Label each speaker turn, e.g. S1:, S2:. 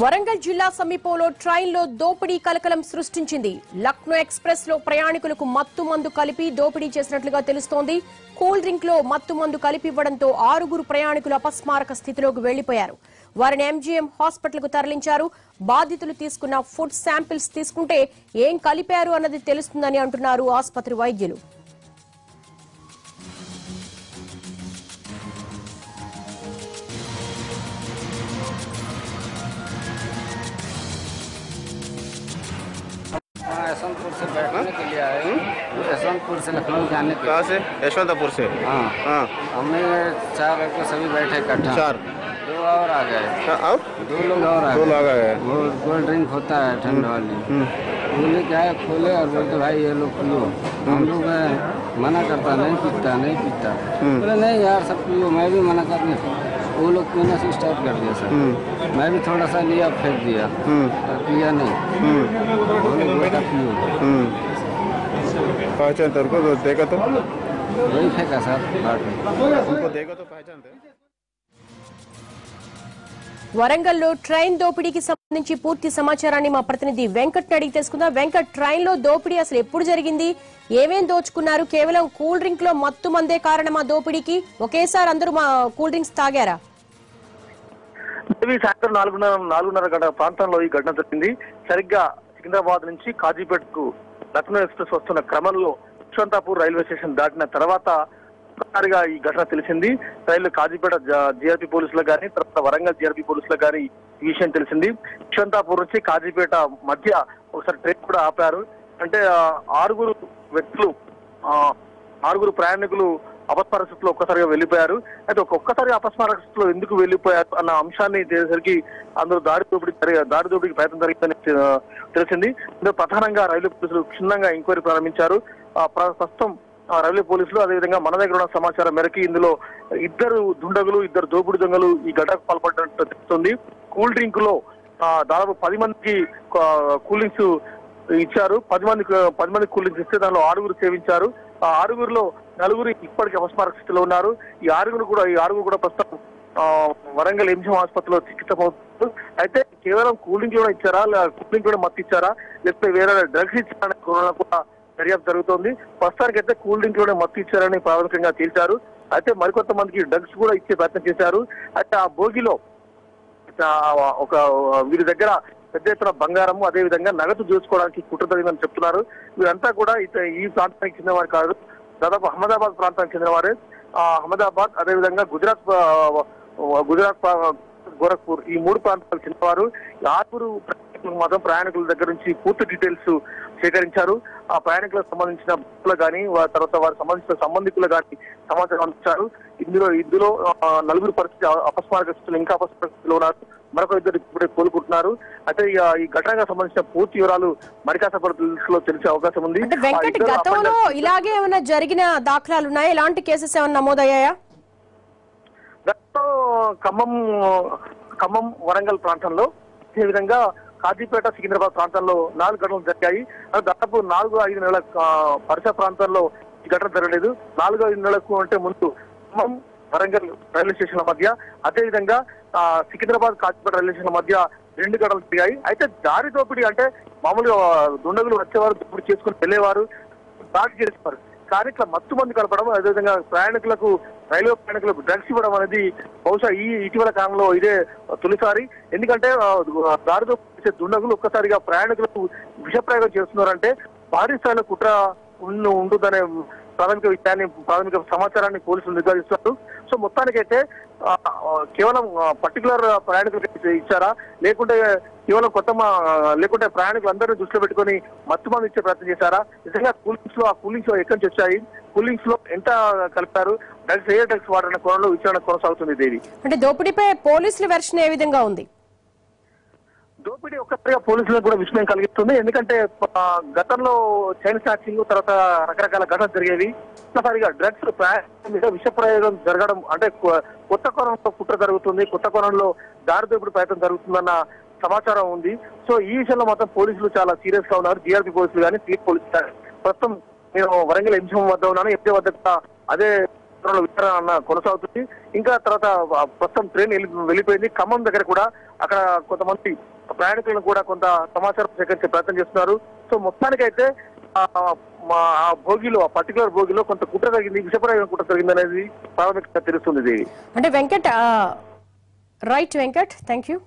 S1: వరంగల్ జిల్లా సమీపంలో ట్రైన్లో దోపిడీ కలకలం సృష్టించింది. లక్నో ఎక్స్ప్రెస్లో ప్రయాణికులకు మత్తు మందు కలిపి దోపిడీ చేసినట్లుగా తెలుస్తోంది. కూల్ డ్రింక్లో మత్తు మందు కలిపి ఇవ్వడంతో ఆరుగురు ప్రయాణికులు అపస్మారక స్థితిలోకి వెళ్ళిపోయారు వారిని ఎంజీఎం హాస్పిటల్కు తరలించారు. బాధితులు తీసుకున్న ఫుడ్ శాంపిల్స్ తీసుకుంటే ఏం కలిపారు అన్నది తెలుస్తుందని అంటున్నారు ఆసుపత్రి వైద్యులు.
S2: के लिए आए हैं। यशवंतपुर से? लखनऊ जाने के
S3: कहाँ से यशवंतपुर से।
S2: हाँ
S3: हाँ
S2: हमने चार लड़के सभी बैठे इकट्ठा।
S3: चार।
S2: दो और आ गए।
S3: हाँ, और
S2: दो लोग और आ
S3: दो
S2: गए।
S3: लोग आ गए।
S2: वो कोल्ड ड्रिंक होता है ठंड वाली। बोले क्या है? खोले। और बोलते भाई ये लोग पियो। हम लोग मना करता नहीं पीता नहीं पीता। बोले नहीं यार सब पियो मैं भी मना करने वो लोग पीना से स्टार्ट कर दिया सर। मैं भी थोड़ा सा लिया फेंक दिया। पिया नहीं। बोले बेटा पियो।
S3: पहचानते उनको देखा तो
S2: वही फेंका सर बाट में
S3: उनको देखा तो पहचानते
S1: వరంగల్లో ట్రైన్ దోపిడీకి సంబంధించి పూర్తి సమాచారాన్ని మా ప్రతినిధి వెంకట్ అడిగి తెలుసుకుందాం వెంకట్ ట్రైన్ లో దోపిడీ అసలు ఎప్పుడు జరిగింది ఏమేం దోచుకున్నారు కేవలం కూల్ డ్రింక్ లో మత్తు మందే కారణమా దోపిడీకి ఒకేసారి అందరూ మా కూల్ డ్రింక్స్ తాగారా
S4: దేవి సాయంత్రం నాలుగున్నర నాలుగున్నర గంట ప్రాంతంలో ఈ ఘటన జరిగింది సరిగ్గా సికింద్రాబాద్ నుంచి కాజీపేటకు లక్నో ఎక్స్ప్రెస్ వస్తున్న క్రమంలో యశ్వంతాపూర్ రైల్వే స్టేషన్ దాటిన తర్వాత ఒక్కసారిగా ఈ ఘటన తెలిసింది. రైలు కాజీపేట జిఆర్పి పోలీసులకు కానీ తర్వాత వరంగల్ జీఆర్పీ పోలీసులకు కానీ ఈ విషయం తెలిసింది. యశ్వంతాపూర్ నుంచి కాజీపేట మధ్య ఒకసారి ట్రైన్ కూడా ఆపారు. అంటే ఆరుగురు వ్యక్తులు ఆరుగురు ప్రయాణికులు అపస్మారస్థితిలో ఒక్కసారిగా వెళ్ళిపోయారు. అయితే ఒక- ఒక్కసారి అపస్మారస్థితిలో ఎందుకు వెళ్ళిపోయారు అన్న అంశాన్ని తెలిసరికి అందరూ దారి దోపిడీ దారి దోపిడీకి ప్రయత్నం జరిగిందని తెలిసింది. ఇందులో ప్రధానంగా రైల్వే పోలీసులు క్షుణ్ణంగా ఎంక్వైరీ ప్రారంభించారు. ప్రస్తుతం ఆ, రైల్వే పోలీసులు అదేవిధంగా మన దగ్గర ఉన్న సమాచారం మేరకు ఇందులో ఇద్దరు దుండగులు ఇద్దరు దోపిడి దొంగలు ఈ ఘటనకు పాల్పడినట్టు తెలుస్తుంది. కూల్ డ్రింక్లో దాదాపు పది మందికి కూలింగ్స్ కూల్ డ్రింక్స్ ఇచ్చారు. పది మంది పది మంది కూల్ డ్రింక్స్ ఇస్తే దానిలో ఆరుగురు సేవించారు. ఆ ఆరుగురిలో నలుగురు ఇప్పటికీ అపస్మారక స్థితిలో ఉన్నారు. ఈ ఆరుగురు కూడా ఈ ఆరుగురు కూడా ప్రస్తుతం వరంగల్ ఎంజిఎం ఆసుపత్రిలో చికిత్స పొందుతున్నారు. అయితే కేవలం కూల్ డ్రింక్ కూడా ఇచ్చారా? లేదా కూల్ డ్రింక్ కూడా మత్తు ఇచ్చారా? లేకపోతే వేరే డ్రగ్స్ ఇచ్చారని కూడా దర్యాప్తు జరుగుతోంది. ప్రస్తుతానికి అయితే కూల్ డ్రింక్ కూడా మత్తు ఇచ్చారని ప్రాథమికంగా తేల్చారు. అయితే మరికొంత మందికి డ్రగ్స్ కూడా ఇచ్చే ప్రయత్నం చేశారు. అయితే ఆ భోగిలో ఒక వీరి దగ్గర పెద్ద ఎత్తున బంగారము అదేవిధంగా నగదు చూసుకోవడానికి కుట్ర జరిగిందని చెప్తున్నారు. వీరంతా కూడా ఈ ప్రాంతానికి చెందినవారు కాదు. దాదాపు అహ్మదాబాద్ ప్రాంతానికి చెందిన వారే అహ్మదాబాద్ అదేవిధంగా గుజరాత్ గుజరాత్ గోరఖ్పూర్ ఈ మూడు ప్రాంతాలకు చెందిన వారు ఆరుగురు మాత్రం ప్రయాణికుల దగ్గర నుంచి పూర్తి డీటెయిల్స్ సేకరించారు. ఆ ప్రయాణికులకు సంబంధించిన బుక్లు కానీ తర్వాత వారికి సంబంధించిన సంబంధికులు కానీ సమాచారం అందించారు. ఇందులో ఇందులో నలుగురు పరిస్థితి అపస్మారక స్థితిలో ఇంకా అపస్మారక స్థితిలో ఉన్నారు. మరొక ఇద్దరు ఇప్పుడే కోలుకుంటున్నారు. అయితే ఈ, ఘటనకు సంబంధించిన పూర్తి వివరాలు మరికాస లో తెలిసే అవకాశం ఉంది.
S1: గతంలో ఇలాగే ఏమైనా జరిగిన దాఖలాలు ఉన్నాయా? ఎలాంటి కేసెస్ ఏమైనా నమోదయ్యాయా?
S4: గతంలో ఖమ్మం ఖమ్మం వరంగల్ ప్రాంతంలో ఈ విధంగా కాజీపేట సికింద్రాబాద్ ప్రాంతాల్లో నాలుగు ఘటనలు జరిగాయి. దాదాపు నాలుగు ఐదు నెలల పరిసర ప్రాంతాల్లో ఈ ఘటన జరగలేదు. నాలుగు ఐదు నెలలకు అంటే ముందు ఖమ్మం వరంగల్ రైల్వే స్టేషన్ల మధ్య. అదేవిధంగా సికింద్రాబాద్ కాచిపేట రైల్వే స్టేషన్ మధ్య రెండు గడలు తిరిగాయి. అయితే దారి దోపిడీ అంటే మామూలుగా దుండగులు వచ్చేవారు దోపిడీ చేసుకుని వెళ్ళేవారు దాడి చేసేవారు. కానీ ఇట్లా మత్తు మంది కలపడం అదేవిధంగా ప్రయాణికులకు రైల్వే ప్రయాణికులకు డ్రగ్స్ ఇవ్వడం అనేది బహుశా ఈ ఇటీవల కాలంలో ఇదే తొలిసారి. ఎందుకంటే దారి దోపిడీ దుండగులు ఒక్కసారిగా ప్రయాణికులకు విషప్రయోగం చేస్తున్నారంటే భారీ స్థాయిలో కుట్ర ఉండు- ఉంటుందనే ప్రాథమిక విషయాన్ని ప్రాథమిక సమాచారాన్ని పోలీసులు నిర్ధారిస్తున్నారు. సో మొత్తానికైతే కేవలం పర్టికులర్ ప్రయాణికులకు ఇచ్చారా? లేకుంటే కేవలం కొత్త మా- లేకుంటే ప్రయాణికులందరినీ దృష్టిలో పెట్టుకొని మత్తు మంది ఇచ్చే ప్రయత్నం చేశారా? నిజంగా కూలింగ్స్లో ఆ కూలింగ్స్లో ఎక్కడి నుంచి వచ్చాయి? కూలింగ్స్లో ఎంత కలిపారు? డ్రగ్స్ ఏ డ్రగ్స్ వాడిన కోణంలో విచారణ కొనసాగుతుంది దేవి
S1: అంటే దోపిడీపై పోలీసుల వెర్షన్ ఏ విధంగా ఉంది?
S4: దోపిడీ ఒక్కసారిగా పోలీసులకు కూడా విస్మయం కలిగిస్తుంది. ఎందుకంటే గతంలో చైన్ స్నాచింగ్ తర్వాత రకరకాల ఘటనలు జరిగేవి. ఒక్కసారిగా డ్రగ్స్ మీద విష ప్రయోగం జరగడం అంటే కొత్త కోణంలో కుట్ర జరుగుతుంది కొత్త కోణంలో దారి దోపిడీ ప్రయత్నం జరుగుతుందన్న సమాచారం ఉంది. సో ఈ విషయంలో మాత్రం పోలీసులు చాలా సీరియస్గా ఉన్నారు. జీఆర్పీ పోలీసులు కానీ స్టేట్ పోలీసులు కానీ. ప్రస్తుతం నేను వరంగల్ ఎంజిఎం వద్ద ఉన్నాను. ఎంజీ వద్ద అదే త్వరలో విచారణ కొనసాగుతుంది. ఇంకా తర్వాత ప్రస్తుతం ట్రైన్ వెళ్ళి- వెళ్ళిపోయింది. ఖమ్మం దగ్గర కూడా అక్కడ కొంతమంది ప్రయాణికులను కూడా కొంత సమాచారం సేకరించే ప్రయత్నం చేస్తున్నారు. సో మొత్తానికైతే ఆ మా ఆ భోగిలో ఆ పర్టికులర్ భోగిలో కొంత కుట్ర జరిగింది. విషపరమైన కుట్ర జరిగింది అనేది ప్రాథమికంగా తెలుస్తుంది. దేవి
S1: అంటే Venkat right Venkat thank you